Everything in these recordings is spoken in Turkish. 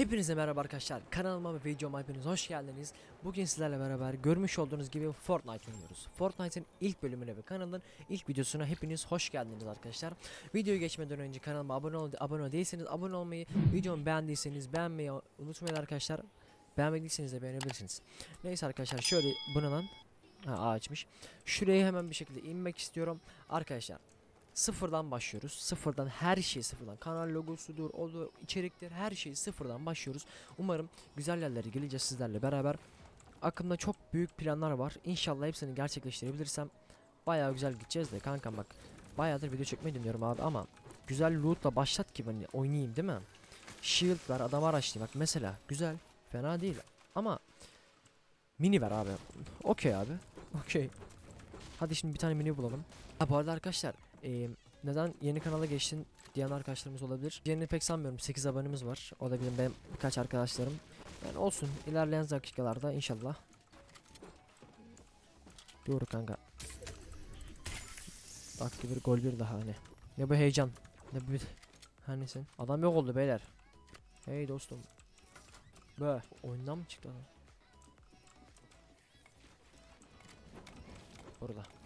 Hepinize merhaba arkadaşlar. Kanalıma ve videoma hepiniz hoş geldiniz. Bugün sizlerle beraber görmüş olduğunuz gibi Fortnite oynuyoruz. Fortnite'ın ilk bölümüne ve kanalın ilk videosuna hepiniz hoş geldiniz arkadaşlar. Videoyu geçmeden önce kanalıma abone ol abone değilseniz abone olmayı, videomu beğendiyseniz beğenmeyi unutmayın arkadaşlar. Beğenmediyseniz de beğenebilirsiniz. Neyse arkadaşlar şöyle bunu lan ha, ağaçmış. Şuraya hemen bir şekilde inmek istiyorum. Arkadaşlar sıfırdan başlıyoruz. Sıfırdan her şey sıfırdan. Kanal logosudur, odur, içeriktir her şey sıfırdan başlıyoruz. Umarım güzel yerlere geleceğiz sizlerle beraber. Aklımda çok büyük planlar var. İnşallah hepsini gerçekleştirebilirsem bayağı güzel gideceğiz de kankam bak. Bayağıdır video çekmeyi dinliyorum abi ama güzel lootla başlat ki hani oynayayım değil mi? Shield ver, adam araçlayayım bak mesela güzel, fena değil ama mini ver abi. Okey abi. Okey. Hadi şimdi bir tane mini bulalım. Ha bu arada arkadaşlar ee, neden yeni kanala geçtin diyen arkadaşlarımız olabilir. Yeni pek sanmıyorum 8 abonemiz var. O da benim, benim birkaç arkadaşlarım. Yani olsun ilerleyen dakikalarda inşallah. Doğru kanka. Bak bir gol bir daha hani. Ne bu heyecan. Ne bu Hani sen. Adam yok oldu beyler. Hey dostum. Be oyundan mı çıktı adam? Burada.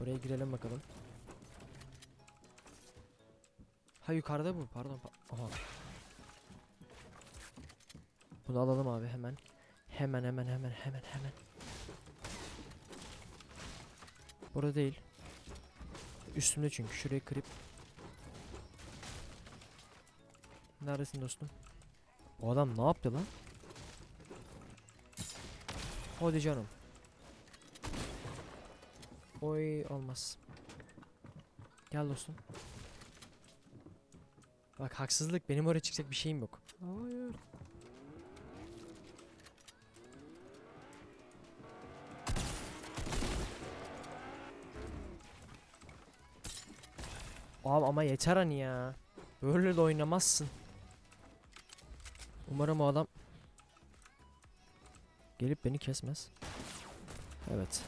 Buraya girelim bakalım. Ha yukarıda bu pardon. pa-. Bunu alalım abi hemen. Hemen hemen hemen hemen hemen. Burada değil. Üstümde çünkü şurayı kırıp. Neredesin dostum? O adam ne yaptı lan? Hadi canım. Oy olmaz. Gel dostum. Bak haksızlık benim oraya çıkacak bir şeyim yok. Hayır. Abi ama yeter hani ya. Böyle de oynamazsın. Umarım o adam gelip beni kesmez. Evet.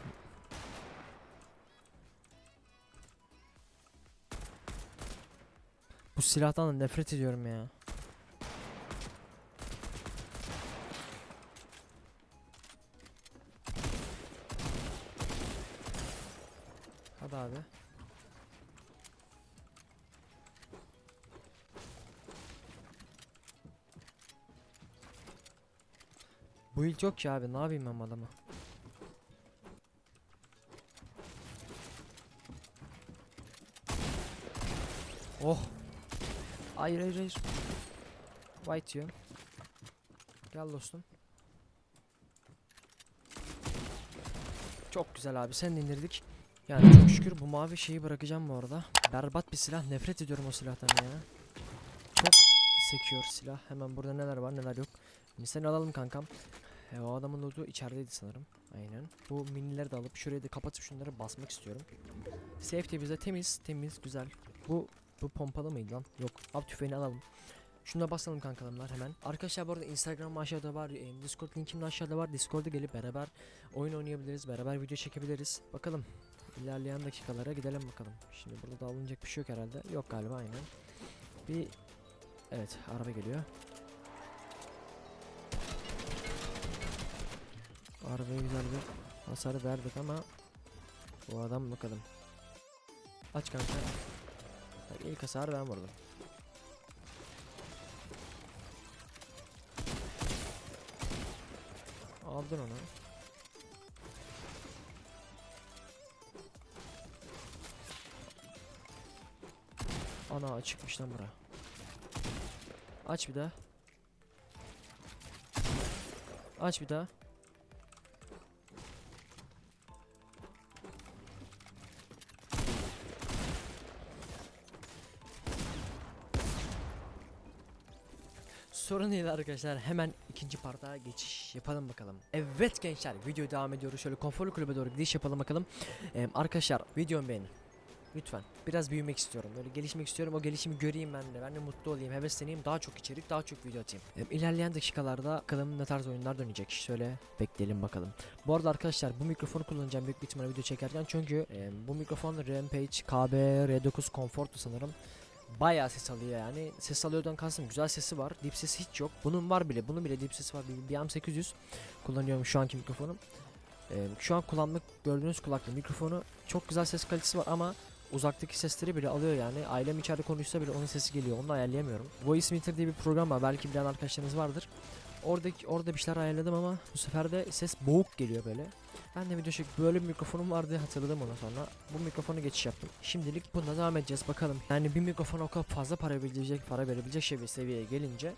Bu silahtan da nefret ediyorum ya. Hadi abi. Bu ilk yok ki abi ne yapayım ben adamı? Oh Hayır hayır hayır. White diyor. Gel dostum. Çok güzel abi sen indirdik. Yani çok şükür bu mavi şeyi bırakacağım bu arada. Berbat bir silah. Nefret ediyorum o silahtan ya. Çok sekiyor silah. Hemen burada neler var neler yok. Seni alalım kankam. E, o adamın olduğu içerideydi sanırım. Aynen. Bu minileri de alıp şurayı da kapatıp şunları basmak istiyorum. Safety bize temiz, temiz, güzel. Bu bu pompalı mıydı lan? Yok. Av tüfeğini alalım. Şuna basalım kankalarımlar hemen. Arkadaşlar bu arada Instagram aşağıda var. e, Discord linkim de aşağıda var. Discord'a gelip beraber oyun oynayabiliriz. Beraber video çekebiliriz. Bakalım. İlerleyen dakikalara gidelim bakalım. Şimdi burada da alınacak bir şey yok herhalde. Yok galiba aynen. Bir Evet araba geliyor. Arabaya güzel bir hasar verdik ama bu adam bakalım. Aç kanka. Bak ilk ben vurdum. Aldın onu. Ana çıkmış lan bura. Aç bir daha. Aç bir daha. Sorun değil arkadaşlar. Hemen ikinci parta geçiş yapalım bakalım. Evet gençler video devam ediyoruz. Şöyle konforlu kulübe doğru gidiş yapalım bakalım. Ee, arkadaşlar videomu beğenin. Lütfen. Biraz büyümek istiyorum. Böyle gelişmek istiyorum. O gelişimi göreyim ben de. Ben de mutlu olayım. Hevesleneyim. Daha çok içerik, daha çok video atayım. Ee, ilerleyen dakikalarda bakalım ne tarz oyunlar dönecek. Şöyle bekleyelim bakalım. Bu arada arkadaşlar bu mikrofonu kullanacağım büyük bir ihtimalle video çekerken. Çünkü e, bu mikrofon Rampage KB R9 Comfort'tu sanırım. Bayağı ses alıyor yani. Ses alıyordan kastım güzel sesi var. Dip sesi hiç yok. Bunun var bile. Bunun bile dip sesi var. Bir BM800 kullanıyorum şu anki mikrofonum. Ee, şu an kullanmak gördüğünüz kulaklık mikrofonu çok güzel ses kalitesi var ama uzaktaki sesleri bile alıyor yani. Ailem içeride konuşsa bile onun sesi geliyor. Onu ayarlayamıyorum. Voice Meter diye bir program var. Belki bilen arkadaşlarınız vardır. Oradaki orada bir şeyler ayarladım ama bu sefer de ses boğuk geliyor böyle. Ben de video çekip böyle bir mikrofonum vardı hatırladım onu sonra. Bu mikrofonu geçiş yaptım. Şimdilik bunda devam edeceğiz bakalım. Yani bir mikrofona o kadar fazla para verebilecek, para verebilecek şey seviyeye gelince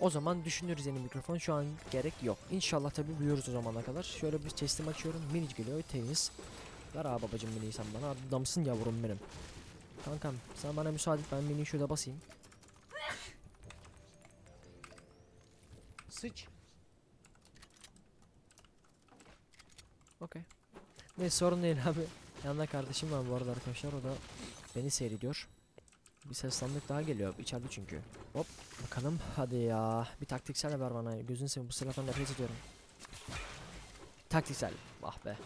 o zaman düşünürüz yeni mikrofon. Şu an gerek yok. İnşallah tabi büyüyoruz o zamana kadar. Şöyle bir teslim açıyorum. Minicik geliyor temiz. Ver abi babacım miniyi sen bana. Adamsın yavrum benim. Kankam sen bana müsaade et ben miniyi şurada basayım. Sıç. Okey. Neyse sorun değil abi. Yanında kardeşim var bu arada arkadaşlar. O da beni seyrediyor. Bir seslenmek daha geliyor. içeride çünkü. Hop bakalım. Hadi ya. Bir taktiksel haber bana. Gözün seveyim bu silahtan nefret ediyorum. Taktiksel. Ah be.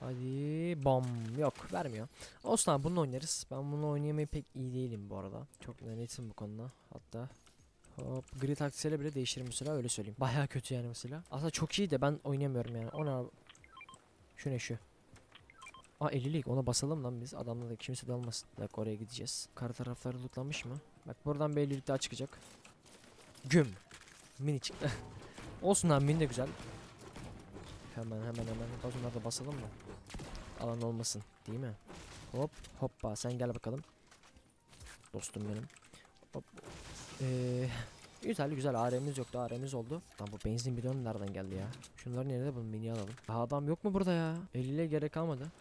Hadi bom yok vermiyor. Olsun abi bununla oynarız. Ben bununla oynayamayı pek iyi değilim bu arada. Çok netim bu konuda. Hatta Hop gri taktiksele bile değiştirir mesela öyle söyleyeyim. Baya kötü yani mesela. Aslında çok iyi de ben oynayamıyorum yani. Ona şu ne şu? Aa 50'lik ona basalım lan biz. Adamla da kimse de almasın. Dakika oraya gideceğiz. Kar tarafları lootlanmış mı? Bak buradan bir 50'lik daha çıkacak. Güm. Mini çıktı. Olsun abi mini de güzel. Hemen hemen hemen. Bak bunları da basalım mı? Alan olmasın değil mi? Hop hoppa sen gel bakalım. Dostum benim. Hop. Ee, güzel güzel AR'miz yoktu AR'miz oldu. Lan bu benzin bidonu nereden geldi ya? Şunları nerede bunu mini alalım. Daha adam yok mu burada ya? 50'ye gerek kalmadı.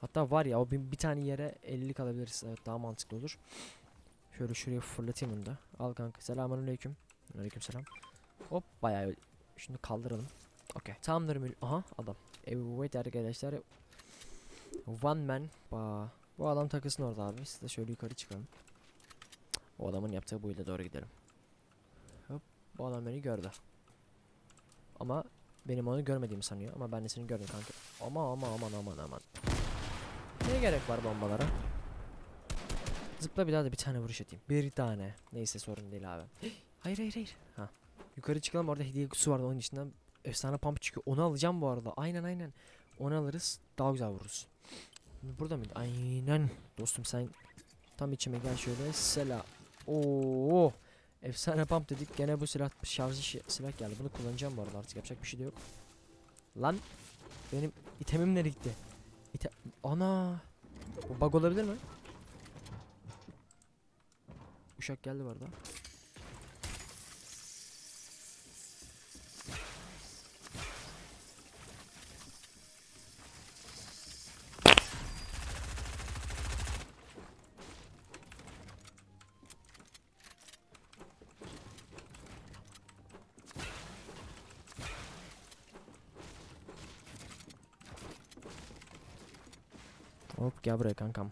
Hatta var ya o bir, bir tane yere 50'lik alabiliriz. Evet daha mantıklı olur. Şöyle şuraya fırlatayım bunu da. Al kanka. Selamünaleyküm. Aleyküm selam. Hop bayağı Şimdi kaldıralım. Okey. Tamamdır mül. Aha adam. Evet arkadaşlar. One man. Ba. Bu adam takılsın orada abi. Siz de şöyle yukarı çıkalım. O adamın yaptığı buyla doğru gidelim. Hop. Bu adam beni gördü. Ama benim onu görmediğimi sanıyor. Ama ben de seni gördüm kanka. Ama ama aman aman aman. Ne gerek var bombalara? Zıpla bir daha da bir tane vuruş atayım. Bir tane. Neyse sorun değil abi. hayır hayır hayır. Ha. Yukarı çıkalım orada hediye kutusu vardı onun içinden efsane pump çıkıyor. Onu alacağım bu arada. Aynen aynen. Onu alırız. Daha güzel vururuz. Burada mıydı? Aynen. Dostum sen tam içime gel şöyle. Selam. Oo. Efsane pump dedik. Gene bu silah şarjı silah geldi. Bunu kullanacağım bu arada artık yapacak bir şey de yok. Lan benim itemim nereye gitti? İte Ana. Bu bug olabilir mi? Uşak geldi bu arada. Hop gel buraya kankam.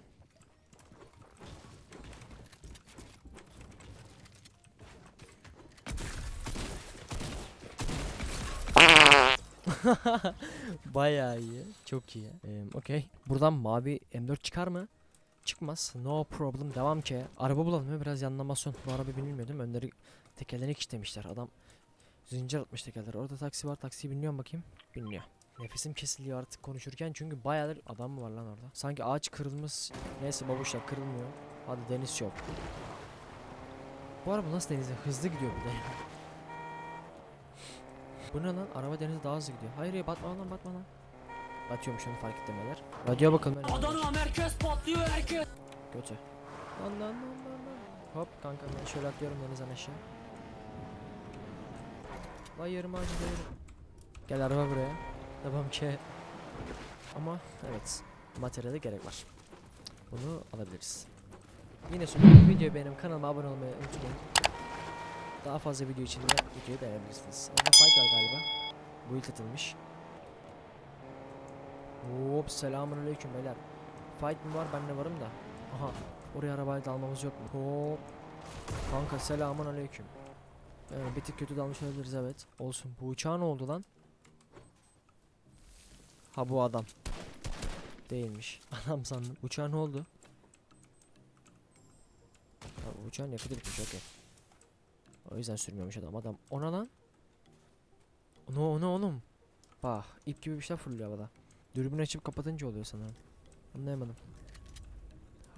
Bayağı iyi. Çok iyi. Ee, Okey. Buradan mavi M4 çıkar mı? Çıkmaz. No problem. Devam ki. Araba bulalım ya biraz yanlamasyon. Bu araba binilmiyordum. Önleri tekerlerini kilitlemişler. Adam zincir atmış tekerler. Orada taksi var. Taksiyi biniyorum bakayım. Biniyor. Nefesim kesiliyor artık konuşurken çünkü bayağıdır adam mı var lan orada? Sanki ağaç kırılmış. Neyse babuşlar kırılmıyor. Hadi deniz yok. Bu araba nasıl denize hızlı gidiyor bir de. Bu ne lan? Araba denize daha hızlı gidiyor. Hayır ya batma lan batma lan. Batıyormuş onu fark etmeler. Radyoya bakalım. ben Adana merkez patlıyor herkes. Kötü. Lan lan lan lan lan. Hop kanka ben şöyle atlıyorum denizden aşağı. Vay yarım ağacı. Gel araba buraya. Tamam ki. Ama evet. Materyale gerek var. Bunu alabiliriz. Yine söylüyorum videoyu beğenip kanalıma abone olmayı unutmayın. Daha fazla video için de videoyu beğenebilirsiniz. Ama fight var galiba. Bu ilk atılmış. Hop selamun aleyküm beyler. Fight mi var ben de varım da. Aha oraya arabayı da almamız yok mu? Hop. Kanka selamun aleyküm. Yani bir tık kötü dalmış olabiliriz evet. Olsun. Bu uçağa ne oldu lan? Ha bu adam. Değilmiş. Adam sandım. Uçağa ne oldu? uçağın yakıtı bitmiş okey. O yüzden sürmüyormuş adam. Adam ona lan. Ona ona oğlum. Bak ip gibi bir şey fırlıyor havada. Dürbün açıp kapatınca oluyor sanırım. Anlayamadım.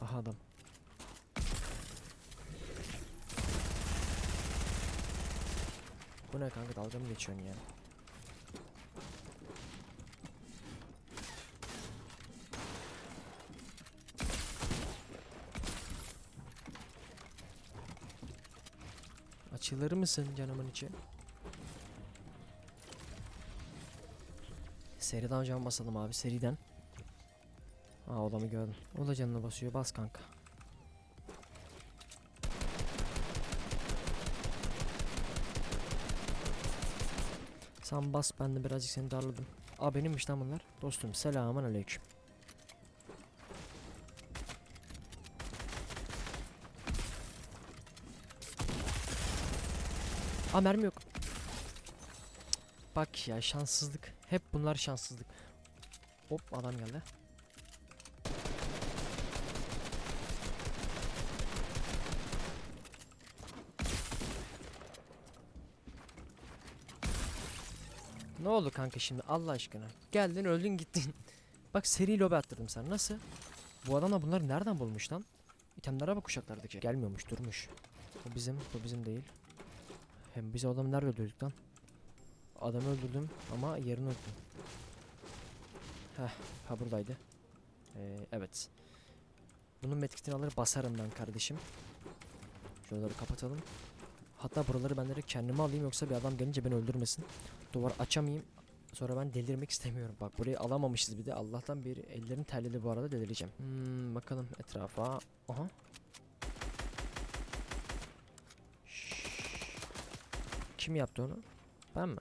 Aha adam. Bu ne kanka dalga mı geçiyorsun ya? Açılır mısın canımın içi? Seriden can basalım abi seriden. Aa adamı gördüm. O da canına basıyor bas kanka. Sen bas ben de birazcık seni darladım. Aa benimmiş lan bunlar. Dostum selamun aleyküm. Aa mermi yok. Bak ya şanssızlık. Hep bunlar şanssızlık. Hop adam geldi. Ne oldu kanka şimdi Allah aşkına? Geldin öldün gittin. Bak seri lobi attırdım sen nasıl? Bu adamlar bunları nereden bulmuş lan? İtemlere bak uşaklardaki. Gelmiyormuş durmuş. Bu bizim bu bizim değil. Hem biz adamı nerede öldürdük lan? Adamı öldürdüm ama yerini öldürdüm. Heh ha buradaydı. Ee, evet. Bunun metkitini alır basarım ben kardeşim. Şuraları kapatalım. Hatta buraları ben direkt kendime alayım yoksa bir adam gelince beni öldürmesin. Duvar açamayayım. Sonra ben delirmek istemiyorum. Bak burayı alamamışız bir de. Allah'tan bir ellerim terledi bu arada delireceğim. Hmm, bakalım etrafa. Aha. Kim yaptı onu? Ben mi?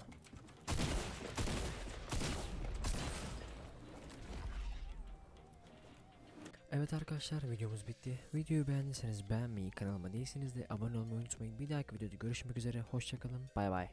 Evet arkadaşlar videomuz bitti. Videoyu beğendiyseniz beğenmeyi, kanalıma değilseniz de abone olmayı unutmayın. Bir dahaki videoda görüşmek üzere. Hoşçakalın. Bay bay.